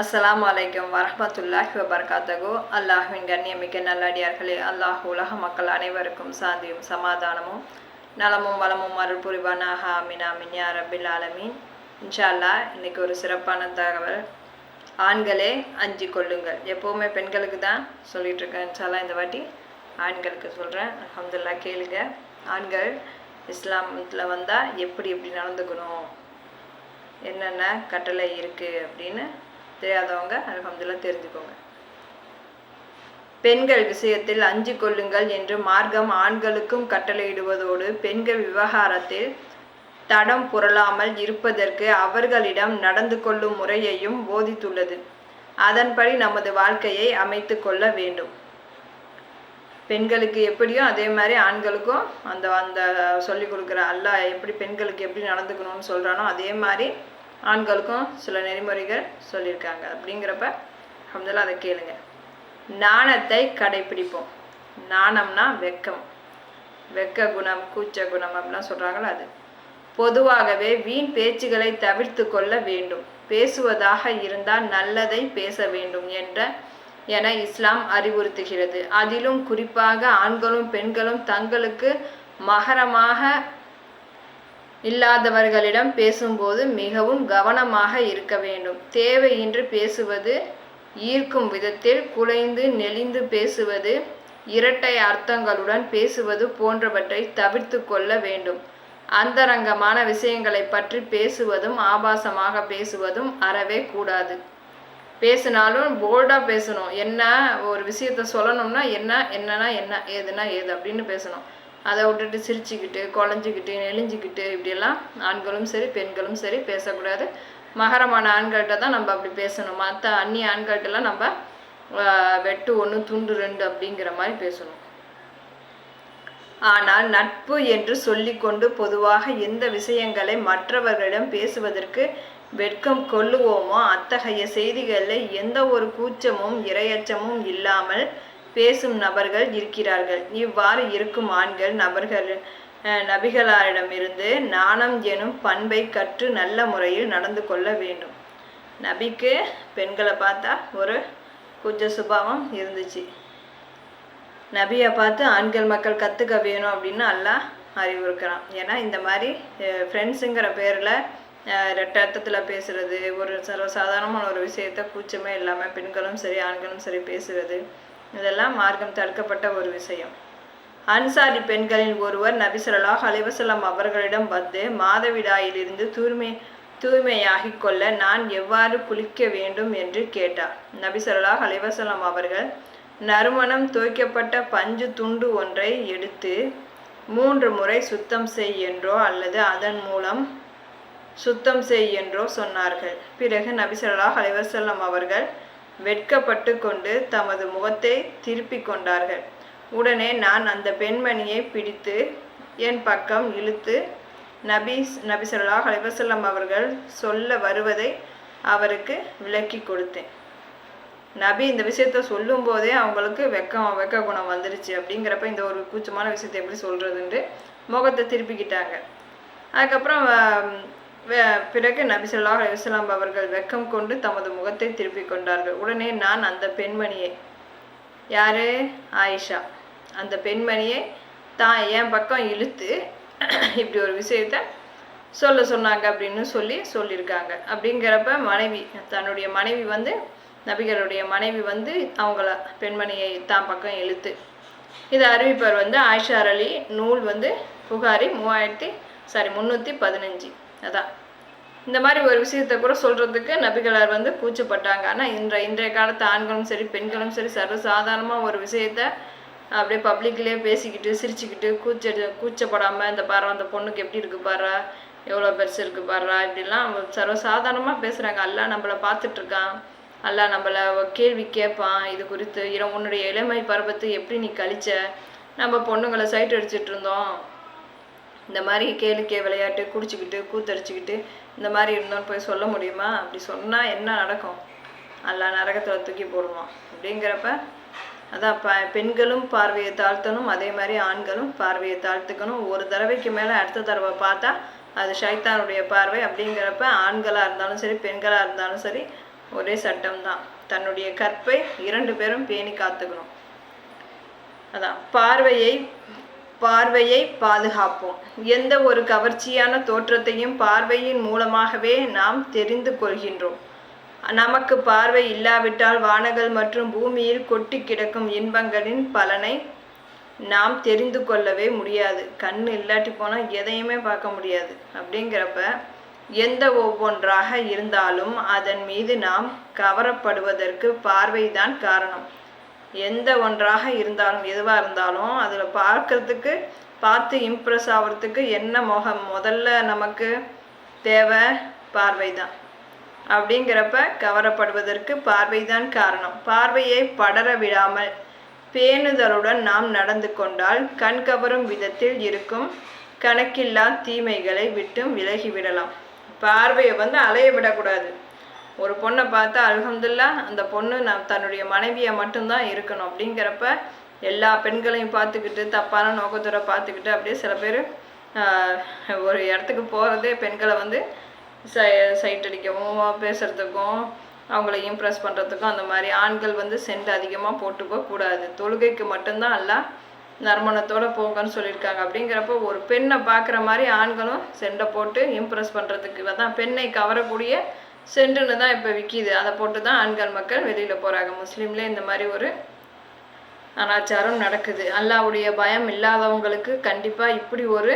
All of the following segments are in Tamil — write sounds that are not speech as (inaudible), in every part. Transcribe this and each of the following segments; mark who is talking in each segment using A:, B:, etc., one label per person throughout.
A: அஸ்லாம் வலைக்கம் வரமத்துல்லாஹி வபர்காத்தகோ அல்லாஹுவின் கண்ணியமிக்க நல்லடியார்களே அல்லாஹ் உலக மக்கள் அனைவருக்கும் சாந்தியும் சமாதானமும் நலமும் வளமும் அருள் புரிவானாக ஆமீன் ஆமீன். யா ரபில் ஆலமீன். இன்ஷா அல்லாஹ் இன்னைக்கு ஒரு சிறப்பான தகவல். ஆண்களே அஞ்சு கொள்ளுங்கள் எப்போவுமே பெண்களுக்கு தான் சொல்லிகிட்டு இருக்கேன். இன்ஷா இந்த வாட்டி ஆண்களுக்கு சொல்கிறேன் அஹமதுல்லா கேளுங்க. ஆண்கள் இஸ்லாமத்தில் வந்தால் எப்படி எப்படி நடந்துக்கணும்? என்னென்ன கட்டளை இருக்குது அப்படின்னு தெரியாதவங்க அல்ஹம்துலில்லாஹ் தெரிஞ்சுக்கோங்க. பெண்கள் விஷயத்தில் அஞ்சு கொள்ளுங்கள் என்று மார்க்கம் ஆண்களுக்கும் கட்டளையிடுவதோடு பெண்கள் விவகாரத்தில் தடம் புரளாமல் இருப்பதற்கு அவர்களிடம் நடந்து கொள்ளும் முறையையும் போதித்துள்ளது. அதன்படி நமது வாழ்க்கையை அமைத்து கொள்ள வேண்டும். பெண்களுக்கு எப்படியோ அதே மாதிரி ஆண்களுக்கும் அந்த அந்த சொல்லி கொடுக்குற அல்லாஹ் எப்படி பெண்களுக்கு எப்படி நடந்துக்கணும்னு சொல்கிறானோ அதே மாதிரி ஆண்களுக்கும் சில நெறிமுறைகள் சொல்லியிருக்காங்க. அப்படிங்கிறப்ப அஹமதுல்லா அதை கேளுங்க. நாணத்தை கடைபிடிப்போம் நாணம்னா வெக்கம். வெக்க குணம் கூச்ச குணம் அப்படிலாம் சொல்கிறாங்களோ அது. பொதுவாகவே வீண் பேச்சுகளை தவிர்த்து கொள்ள வேண்டும். பேசுவதாக இருந்தால் நல்லதை பேச வேண்டும் என்ற என இஸ்லாம் அறிவுறுத்துகிறது. அதிலும் குறிப்பாக ஆண்களும் பெண்களும் தங்களுக்கு மகரமாக இல்லாதவர்களிடம் பேசும்போது மிகவும் கவனமாக இருக்க வேண்டும். தேவையின்றி பேசுவது ஈர்க்கும் விதத்தில் குலைந்து நெளிந்து பேசுவது இரட்டை அர்த்தங்களுடன் பேசுவது போன்றவற்றை தவிர்த்து கொள்ள வேண்டும். அந்தரங்கமான விஷயங்களை பற்றி பேசுவதும் ஆபாசமாக பேசுவதும் அறவே கூடாது. பேசினாலும் போல்டாக பேசணும். என்ன ஒரு விஷயத்த சொல்லணும்னா என்ன என்னன்னா என்ன ஏதுன்னா ஏது அப்படின்னு பேசணும். அதை விட்டுட்டு சிரிச்சுக்கிட்டு குழஞ்சிக்கிட்டு நெளிஞ்சிக்கிட்டு இப்படியெல்லாம் ஆண்களும் சரி பெண்களும் சரி பேசக்கூடாது. மகரமான ஆண்கள்கிட்ட தான் நம்ம அப்படி பேசணும். மற்ற அந்நிய ஆண்கள்கிட்டலாம் நம்ம வெட்டு ஒன்று துண்டு ரெண்டு அப்படிங்கிற மாதிரி பேசணும். ஆனால் நட்பு என்று சொல்லிக்கொண்டு பொதுவாக எந்த விஷயங்களை மற்றவர்களிடம் பேசுவதற்கு வெட்கம் கொள்ளுவோமோ அத்தகைய செய்திகளில் எந்த ஒரு கூச்சமும் இரையச்சமும் இல்லாமல் பேசும் நபர்கள் இருக்கிறார்கள். இவ்வாறு இருக்கும் ஆண்கள் நபர்கள் நபிகளாரிடமிருந்து நாணம் எனும் பண்பை கற்று நல்ல முறையில் நடந்து கொள்ள வேண்டும். நபிக்கு பெண்களை பார்த்தா ஒரு குஜ சுபாவம் இருந்துச்சு. நபியை பார்த்து ஆண்கள் மக்கள் கற்றுக்க வேணும் அப்படின்னு நல்லா அறிவுறுக்கிறான் ஏன்னா இந்த மாதிரி ஃப்ரெண்ட்ஸுங்கிற பேரில் ரெட்ட அர்த்தத்தில் பேசுகிறது ஒரு சர்வசாதாரணமான ஒரு விஷயத்த கூச்சமே இல்லாமல் பெண்களும் சரி ஆண்களும் சரி பேசுகிறது இதெல்லாம் மார்க்கம் தடுக்கப்பட்ட ஒரு விஷயம். அன்சாரி பெண்களில் ஒருவர் நபிசல்லாஹ் அலிவசல்லாம் அவர்களிடம் வந்து மாதவிடாயிலிருந்து தூய்மை தூய்மையாகி கொள்ள நான் எவ்வாறு குளிக்க வேண்டும் என்று கேட்டார். நபிசல்லாஹ் அலிவசல்லாம் அவர்கள் நறுமணம் துவைக்கப்பட்ட பஞ்சு துண்டு ஒன்றை எடுத்து மூன்று முறை சுத்தம் செய் என்றோ அல்லது அதன் மூலம் சுத்தம் செய் என்றோ சொன்னார்கள். பிறகு நபிசல்லாஹ் அலிவசல்லம் அவர்கள் வெட்கப்பட்டு கொண்டு தமது முகத்தை திருப்பி கொண்டார்கள். உடனே நான் அந்த பெண்மணியை பிடித்து என் பக்கம் இழுத்து நபி நபி சொல்லாஹ் அலிவசல்லம் அவர்கள் சொல்ல வருவதை அவருக்கு விளக்கி கொடுத்தேன். நபி இந்த விஷயத்த சொல்லும் போதே அவங்களுக்கு வெக்கம் வெக்க குணம் வந்துருச்சு. அப்படிங்கிறப்ப இந்த ஒரு கூச்சமான விஷயத்தை எப்படி சொல்கிறதுன்ட்டு முகத்தை திருப்பிக்கிட்டாங்க. அதுக்கப்புறம் பிறகு நபி சொல்லாஹ் அவர்கள் வெக்கம் கொண்டு தமது முகத்தை திருப்பிக் கொண்டார்கள். உடனே நான் அந்த பெண்மணியை யாரு? ஆயிஷா. அந்த பெண்மணியை தான் என் பக்கம் இழுத்து (clears throat) இப்படி ஒரு விஷயத்த சொல்ல சொன்னாங்க அப்படின்னு சொல்லி சொல்லியிருக்காங்க. அப்படிங்கிறப்ப மனைவி தன்னுடைய மனைவி வந்து நபிகளுடைய மனைவி வந்து அவங்கள பெண்மணியை தான் பக்கம் இழுத்து. இது அறிவிப்பவர் வந்து ஆயிஷார் அலி நூல் வந்து புகாரி மூவாயிரத்தி சாரி முந்நூற்றி பதினஞ்சு. அதான். இந்த மாதிரி ஒரு விஷயத்தை கூட சொல்கிறதுக்கு நபிகளார் வந்து கூச்சப்பட்டாங்க ஆனால் இன்ற இன்றைய காலத்து ஆண்களும் சரி பெண்களும் சரி சர்வசாதாரணமாக ஒரு விஷயத்த அப்படியே பப்ளிக்லேயே பேசிக்கிட்டு சிரிச்சுக்கிட்டு கூச்ச கூச்சப்படாமல் இந்த பாரு அந்த பொண்ணுக்கு எப்படி இருக்குது பாரு? எவ்வளோ பெருசு இருக்குது பாரு? இப்படிலாம் சர்வசாதாரணமாக பேசுகிறாங்க அல்லா நம்மளை பார்த்துட்ருக்கான். அல்லா நம்மளை கேள்வி கேட்பான். இது குறித்து இர உன்னுடைய இளமை பருவத்தை எப்படி நீ கழிச்ச? நம்ம பொண்ணுங்களை சைட் அடிச்சிட்டு இருந்தோம் இந்த மாதிரி கேளிக்கை விளையாட்டு குடிச்சிக்கிட்டு கூத்தடிச்சிக்கிட்டு இந்த மாதிரி இருந்தோன்னு போய் சொல்ல முடியுமா? அப்படி சொன்னால் என்ன நடக்கும்? எல்லா நரகத்தில் தூக்கி போடுவான். அப்படிங்கிறப்ப அதான் ப பெண்களும் பார்வையை தாழ்த்தணும். அதே மாதிரி ஆண்களும் பார்வையை தாழ்த்துக்கணும். ஒரு தடவைக்கு மேலே அடுத்த தடவை பார்த்தா அது ஷைத்தானுடைய பார்வை. அப்படிங்கிறப்ப ஆண்களாக இருந்தாலும் சரி பெண்களாக இருந்தாலும் சரி ஒரே சட்டம் தான் தன்னுடைய கற்பை இரண்டு பேரும் பேணி காத்துக்கணும். அதான் பார்வையை பார்வையை பாதுகாப்போம். எந்த ஒரு கவர்ச்சியான தோற்றத்தையும் பார்வையின் மூலமாகவே நாம் தெரிந்து கொள்கின்றோம். நமக்கு பார்வை இல்லாவிட்டால் வானங்கள் மற்றும் பூமியில் கொட்டி கிடக்கும் இன்பங்களின் பலனை நாம் தெரிந்து கொள்ளவே முடியாது. கண் இல்லாட்டி போனால் எதையுமே பார்க்க முடியாது. அப்படிங்கிறப்ப எந்த ஒவ்வொன்றாக இருந்தாலும் அதன் மீது நாம் கவரப்படுவதற்கு பார்வைதான் காரணம். எந்த ஒன்றாக இருந்தாலும் எதுவாக இருந்தாலும் அதில் பார்க்கறதுக்கு பார்த்து இம்ப்ரெஸ் ஆகிறதுக்கு என்ன முகம்? முதல்ல நமக்கு தேவை பார்வை தான் அப்படிங்கிறப்ப கவரப்படுவதற்கு பார்வைதான் காரணம். பார்வையை படர விடாமல் பேணுதலுடன் நாம் நடந்து கொண்டால் கண் கவரும் விதத்தில் இருக்கும் கணக்கில்லா தீமைகளை விட்டும் விலகிவிடலாம் பார்வையை வந்து அலைய விடக்கூடாது. ஒரு பொண்ணை பார்த்தா அலகம்துல்லா அந்த பொண்ணு நான் தன்னுடைய மனைவியை மட்டும்தான் இருக்கணும். அப்படிங்கிறப்ப எல்லா பெண்களையும் பார்த்துக்கிட்டு தப்பான நோக்கத்தோட பார்த்துக்கிட்டு அப்படியே சில பேர் ஒரு இடத்துக்கு போகிறதே பெண்களை வந்து சை சைட் அடிக்கவும் பேசுகிறதுக்கும் அவங்கள இம்ப்ரெஸ் பண்ணுறதுக்கும் அந்த மாதிரி ஆண்கள் வந்து சென்ட் அதிகமாக போட்டுக்க கூடாது. தொழுகைக்கு மட்டும்தான் எல்லாம் நறுமணத்தோடு போங்கன்னு சொல்லியிருக்காங்க. அப்படிங்கிறப்போ ஒரு பெண்ணை பார்க்குற மாதிரி ஆண்களும் செண்டை போட்டு இம்ப்ரெஸ் பண்ணுறதுக்கு தான் பெண்ணை கவரக்கூடிய சென்ட்டுன்னு தான் இப்போ விற்கிது அதை போட்டு தான் ஆண்கள் மக்கள் வெளியில் போகிறாங்க முஸ்லீமில் இந்த மாதிரி ஒரு அனாச்சாரம் நடக்குது. அல்லாவுடைய பயம் இல்லாதவங்களுக்கு கண்டிப்பாக இப்படி ஒரு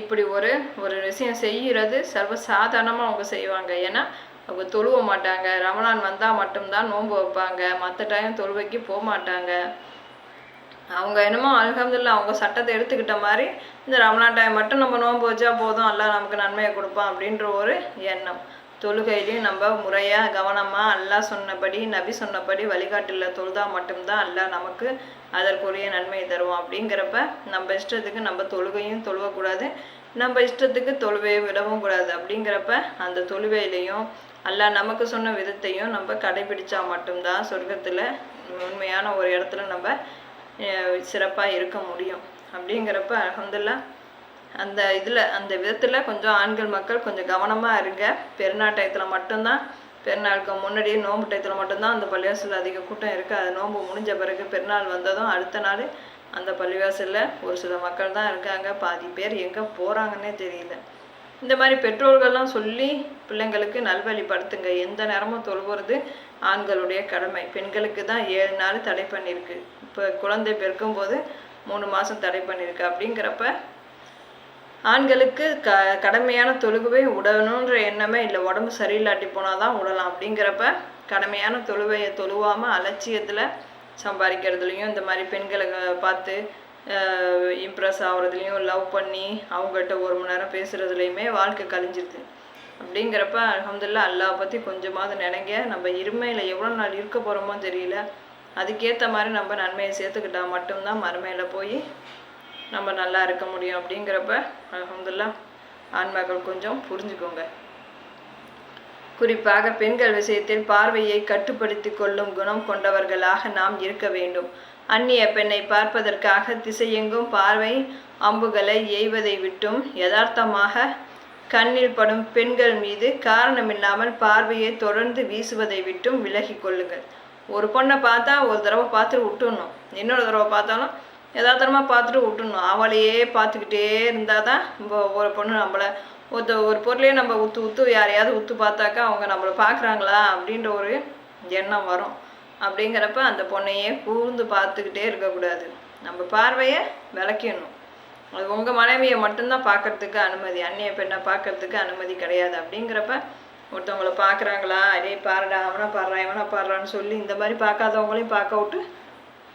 A: இப்படி ஒரு ஒரு விஷயம் செய்கிறது சர்வசாதாரணமாக அவங்க செய்வாங்க. ஏன்னா அவங்க தொழுவ மாட்டாங்க. ரமணான் வந்தால் மட்டும்தான் நோன்பு வைப்பாங்க. மற்ற டைம் தொழுவைக்கு போக மாட்டாங்க அவங்க என்னமோ அலகம்துல்லா அவங்க சட்டத்தை எடுத்துக்கிட்ட மாதிரி இந்த ரமணா டைம் மட்டும் நம்ம நோன்பு வச்சா போதும். எல்லாம் நமக்கு நன்மையை கொடுப்பான் அப்படின்ற ஒரு எண்ணம். தொழுகையிலையும் நம்ம முறையாக கவனமாக அல்லாஹ் சொன்னபடி நபி சொன்னபடி வழிகாட்டில் தொழுதா மட்டும்தான் அல்லாஹ் நமக்கு அதற்குரிய நன்மையை தருவோம் அப்படிங்கிறப்ப நம்ம இஷ்டத்துக்கு நம்ம தொழுகையும் தொழுவக்கூடாது. நம்ம இஷ்டத்துக்கு தொழுவையை விடவும் கூடாது. அப்படிங்கிறப்ப அந்த தொழுவையிலையும் அல்லாஹ் நமக்கு சொன்ன விதத்தையும் நம்ம கடைபிடிச்சா மட்டும்தான் சொர்க்கத்தில் உண்மையான ஒரு இடத்துல நம்ம சிறப்பாக இருக்க முடியும். அப்படிங்கிறப்ப அலமதுல்லா அந்த இதில் அந்த விதத்தில் கொஞ்சம் ஆண்கள் மக்கள் கொஞ்சம் கவனமாக இருங்க. பெருநாள் டயத்தில் மட்டும்தான் பெருநாளுக்கு முன்னாடியே நோம்பு டயத்தில் மட்டும்தான் அந்த பள்ளிவாசலில் அதிக கூட்டம் இருக்குது அது நோம்பு முடிஞ்ச பிறகு பெருநாள் வந்ததும் அடுத்த நாள் அந்த பள்ளிவாசலில் ஒரு சில மக்கள் தான் இருக்காங்க. பாதி பேர் எங்கே போகிறாங்கன்னே தெரியல. இந்த மாதிரி பெற்றோர்கள்லாம் சொல்லி பிள்ளைங்களுக்கு நல்வழிப்படுத்துங்க. எந்த நேரமும் தொழுவுறது ஆண்களுடைய கடமை. பெண்களுக்கு தான் ஏழு நாள் தடை பண்ணியிருக்கு இப்போ குழந்தை பிறக்கும்போது மூணு மாதம் தடை பண்ணியிருக்கு அப்படிங்கிறப்ப ஆண்களுக்கு க கடமையான தொழுகுவை உடணுன்ற எண்ணமே இல்லை. உடம்பு சரியில்லாட்டி போனால் தான் விடலாம் அப்படிங்கிறப்ப கடமையான தொழுவையை தொழுவாமல் அலட்சியத்தில் சம்பாதிக்கிறதுலையும் இந்த மாதிரி பெண்களை பார்த்து இம்ப்ரெஸ் ஆகிறதுலையும் லவ் பண்ணி அவங்ககிட்ட ஒரு மணி நேரம் பேசுகிறதுலையுமே வாழ்க்கை கழிஞ்சிருது. அப்படிங்கிறப்ப அலமதுல்லா அல்லாஹ் பற்றி கொஞ்சமாவது நினைங்க. நம்ம இருமையில் எவ்வளோ நாள் இருக்க போகிறோமோ தெரியல. அதுக்கேற்ற மாதிரி நம்ம நன்மையை சேர்த்துக்கிட்டா மட்டும்தான் மறுமையில் போய் நம்ம நல்லா இருக்க முடியும். அப்படிங்கிறப்ப அலமதுல்லா ஆண்மகள் கொஞ்சம் புரிஞ்சுக்கோங்க. குறிப்பாக பெண்கள் விஷயத்தில் பார்வையை கட்டுப்படுத்தி கொள்ளும் குணம் கொண்டவர்களாக நாம் இருக்க வேண்டும். அந்நிய பெண்ணை பார்ப்பதற்காக திசையெங்கும் பார்வை அம்புகளை எய்வதை விட்டும் யதார்த்தமாக கண்ணில் படும் பெண்கள் மீது காரணமில்லாமல் பார்வையை தொடர்ந்து வீசுவதை விட்டும் விலகி கொள்ளுங்கள். ஒரு பொண்ணை பார்த்தா ஒரு தடவை பார்த்துட்டு விட்டுடணும் இன்னொரு தடவை பார்த்தாலும் யதார்த்தமாக பார்த்துட்டு விட்டுடணும் அவளையே பார்த்துக்கிட்டே இருந்தால் தான் ஒரு பொண்ணு நம்மளை ஒருத்த ஒரு பொருளையே நம்ம உத்து உத்து யாரையாவது உத்து பார்த்தாக்கா அவங்க நம்மளை பார்க்குறாங்களா அப்படின்ற ஒரு எண்ணம் வரும். அப்படிங்கிறப்ப அந்த பொண்ணையே கூர்ந்து பார்த்துக்கிட்டே இருக்கக்கூடாது. நம்ம பார்வையை விளக்கிடணும். அது உங்கள் மனைவியை மட்டும்தான் பார்க்கறதுக்கு அனுமதி அந்நிய பெண்ணை பார்க்கறதுக்கு அனுமதி கிடையாது. அப்படிங்கிறப்ப ஒருத்தவங்களை பார்க்குறாங்களா? அதே பாருடா அவனை பாடுறான் இவனை பாடுறான்னு சொல்லி இந்த மாதிரி பார்க்காதவங்களையும் பார்க்க விட்டு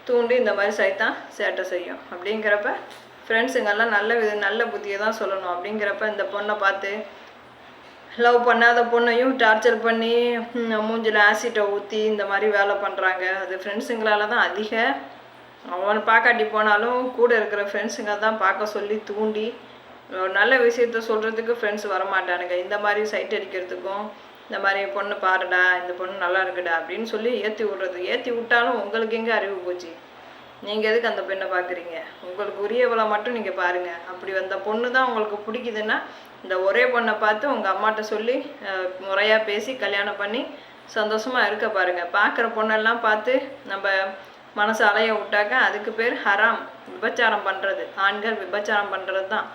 A: தூண்டி இந்த மாதிரி சைத்தான் சேட்டை செய்யும். அப்படிங்கிறப்ப ஃப்ரெண்ட்ஸுங்கெல்லாம் நல்ல வித நல்ல புத்தியை தான் சொல்லணும். அப்படிங்கிறப்ப இந்த பொண்ணை பார்த்து லவ் பண்ணாத பொண்ணையும் டார்ச்சர் பண்ணி மூஞ்சில் ஆசிட்டை ஊற்றி இந்த மாதிரி வேலை பண்ணுறாங்க அது ஃப்ரெண்ட்ஸுங்களால தான் அதிக. அவன் பார்க்காட்டி போனாலும் கூட இருக்கிற ஃப்ரெண்ட்ஸுங்க தான் பார்க்க சொல்லி தூண்டி ஒரு நல்ல விஷயத்த சொல்கிறதுக்கு ஃப்ரெண்ட்ஸ் வரமாட்டானுங்க. இந்த மாதிரி சைட் அடிக்கிறதுக்கும் இந்த மாதிரி பொண்ணு பாருடா இந்த பொண்ணு நல்லா இருக்குடா அப்படின்னு சொல்லி ஏற்றி விட்றது. ஏற்றி விட்டாலும் உங்களுக்கு எங்கே அறிவு போச்சு? நீங்கள் எதுக்கு அந்த பெண்ணை பார்க்குறீங்க உங்களுக்கு உரியவளை மட்டும் நீங்கள் பாருங்கள் அப்படி வந்த பொண்ணு தான் உங்களுக்கு பிடிக்குதுன்னா இந்த ஒரே பொண்ணை பார்த்து உங்கள் அம்மாட்ட சொல்லி முறையாக பேசி கல்யாணம் பண்ணி சந்தோஷமாக இருக்க பாருங்கள் பார்க்குற பொண்ணெல்லாம் பார்த்து நம்ம மனசு அலைய விட்டாக்க அதுக்கு பேர் ஹராம் விபச்சாரம் பண்ணுறது ஆண்கள் விபச்சாரம் பண்ணுறது தான்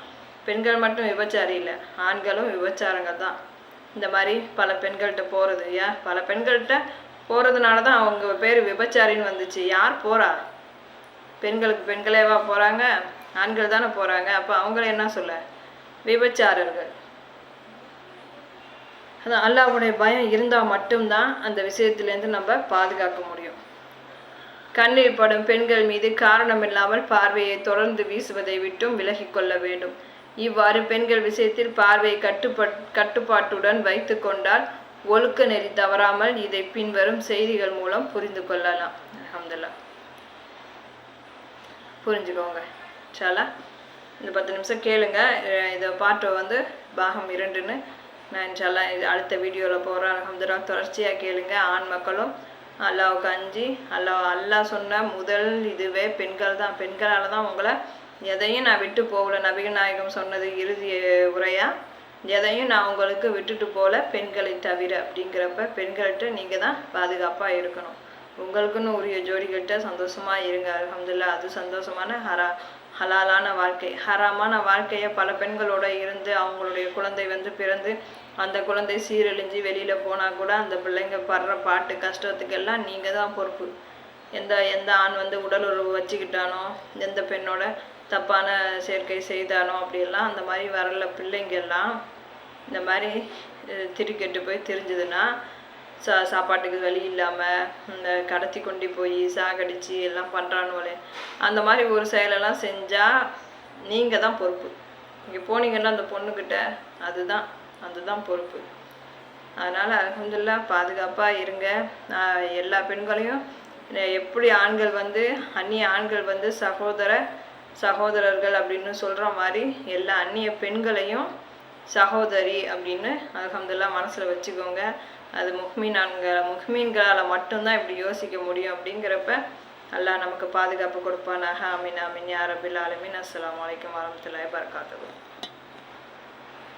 A: பெண்கள் மட்டும் விபச்சாரி இல்லை ஆண்களும் விபச்சாரங்கள் தான். இந்த மாதிரி பல பெண்கள்கிட்ட போகிறது ஏன்? பல பெண்கள்கிட்ட போகிறதுனால தான் அவங்க பேர் விபச்சாரின்னு வந்துச்சு. யார் போகிறா பெண்களுக்கு பெண்களேவா போகிறாங்க ஆண்கள் தானே போகிறாங்க அப்போ அவங்கள என்ன சொல்ல? விபச்சாரர்கள். அதான் அல்லாவுடைய பயம் இருந்தால் மட்டும்தான் அந்த விஷயத்துலேருந்து நம்ம பாதுகாக்க முடியும். கண்ணில் படும் பெண்கள் மீது காரணமில்லாமல் பார்வையை தொடர்ந்து வீசுவதை விட்டும் விலகிக் கொள்ள வேண்டும். இவ்வாறு பெண்கள் விஷயத்தில் பார்வையை கட்டுப்பட் கட்டுப்பாட்டுடன் வைத்து கொண்டால் ஒழுக்க நெறி தவறாமல் இதை பின்வரும் செய்திகள் மூலம் புரிந்து கொள்ளலாம். அஹமதுல்லா புரிஞ்சுக்கோங்க. சாலா இந்த பத்து நிமிஷம் கேளுங்க. இதை பாட்டு வந்து பாகம் இரண்டுன்னு. நான் இன்ஷால்லா இது அடுத்த வீடியோவில் போகிறேன் அலமதுரா தொடர்ச்சியாக கேளுங்க. ஆண் மக்களும் அல்லாவுக்கு அஞ்சு அல்லா அல்லாஹ் சொன்ன முதல் இதுவே பெண்கள் தான். பெண்களால் தான் உங்களை எதையும் நான் விட்டு போகல. நபிகள் நாயகம் சொன்னது இறுதி உரையாக எதையும் நான் உங்களுக்கு விட்டுட்டு போகல பெண்களை தவிர அப்படிங்கிறப்ப பெண்கள்கிட்ட நீங்கள் தான் பாதுகாப்பாக இருக்கணும். உங்களுக்குன்னு உரிய ஜோடிகள்கிட்ட சந்தோஷமாக இருங்க. அலமதுல்லா அது சந்தோஷமான ஹரா ஹலாலான வாழ்க்கை. ஹராமான வாழ்க்கையை பல பெண்களோட இருந்து அவங்களுடைய குழந்தை வந்து பிறந்து அந்த குழந்தை சீரழிஞ்சு வெளியில் போனால் கூட அந்த பிள்ளைங்க படுற பாட்டு கஷ்டத்துக்கெல்லாம் நீங்கள் தான் பொறுப்பு. எந்த எந்த ஆண் வந்து உடல் உறவு வச்சுக்கிட்டானோ எந்த பெண்ணோட தப்பான சேர்க்கை செய்தானோ அப்படியெல்லாம் அந்த மாதிரி வரல பிள்ளைங்கெல்லாம் இந்த மாதிரி திருக்கெட்டு திரிக்கெட்டு போய் தெரிஞ்சதுன்னா சா சாப்பாட்டுக்கு வழி இல்லாமல் இந்த கடத்தி கொண்டு போய் சாகடிச்சு எல்லாம் பண்ணுறானுவலே அந்த மாதிரி ஒரு செயலெல்லாம் செஞ்சால் நீங்கள் தான் பொறுப்பு. இங்கே போனீங்கன்னா அந்த பொண்ணுக்கிட்ட அதுதான் அதுதான் பொறுப்பு. அதனால் அலமதுல்லா பாதுகாப்பாக இருங்க. எல்லா பெண்களையும் எப்படி ஆண்கள் வந்து அந்நிய ஆண்கள் வந்து சகோதர சகோதரர்கள் அப்படின்னு சொல்கிற மாதிரி எல்லா அந்நிய பெண்களையும் சகோதரி அப்படின்னு அலமதுல்லா மனசில் வச்சுக்கோங்க. அது முஹ்மீனான்கிற முஹ்மீன்களால் மட்டும்தான் இப்படி யோசிக்க முடியும் அப்படிங்கிறப்ப அல்லாஹ் நமக்கு பாதுகாப்பு கொடுப்பானாக. அமீன் அமீன் யாரபில் ரபில் அஸ்லாம் வலைக்கம் வரமத்துல வரமத்துல்லாஹி